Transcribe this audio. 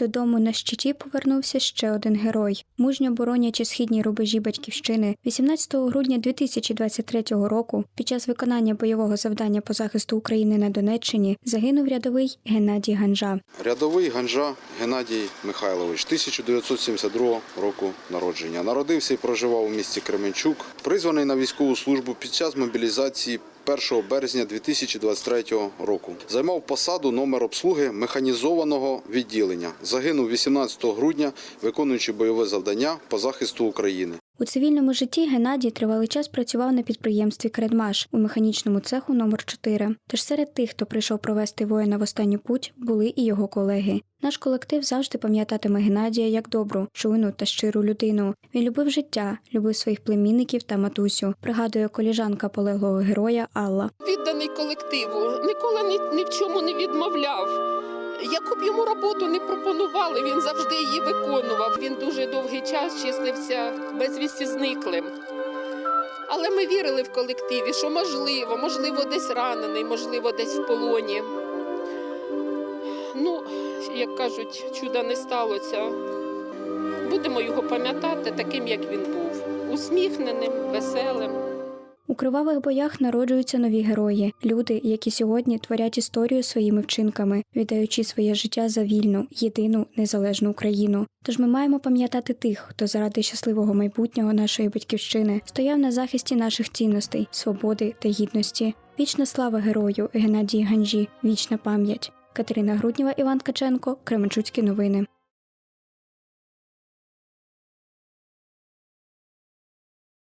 Додому на щиті повернувся ще один герой. Мужньо боронячи східні рубежі батьківщини, 18 грудня 2023 року, під час виконання бойового завдання по захисту України на Донеччині, загинув рядовий Геннадій Ганжа. Рядовий Ганжа Геннадій Михайлович, 1972 року народження. Народився і проживав у місті Кременчук. Призваний на військову службу під час мобілізації 1 березня 2023 року. Займав посаду номер обслуги механізованого відділення. Загинув 18 грудня, виконуючи бойове завдання по захисту України. У цивільному житті Геннадій тривалий час працював на підприємстві Кредмаш у механічному цеху номер 4 Тож серед тих, хто прийшов провести воїна в останню путь, були і його колеги. Наш колектив завжди пам'ятатиме Геннадія як добру, чуйну та щиру людину. Він любив життя, любив своїх племінників та матусю. Пригадує коліжанка полеглого героя Алла. відданий колективу, ніколи ні, ні в чому не відмовляв. Яку б йому роботу не пропонували, він завжди її виконував. Він дуже довгий час числився безвісті зниклим. Але ми вірили в колективі, що можливо, можливо, десь ранений, можливо, десь в полоні. Ну, як кажуть, чуда не сталося. Будемо його пам'ятати таким, як він був, усміхненим, веселим. У кривавих боях народжуються нові герої, люди, які сьогодні творять історію своїми вчинками, віддаючи своє життя за вільну, єдину незалежну Україну. Тож ми маємо пам'ятати тих, хто заради щасливого майбутнього нашої батьківщини стояв на захисті наших цінностей, свободи та гідності. Вічна слава герою Геннадії Ганжі, вічна пам'ять. Катерина Грудніва, Іван Ткаченко, Кременчуцькі новини.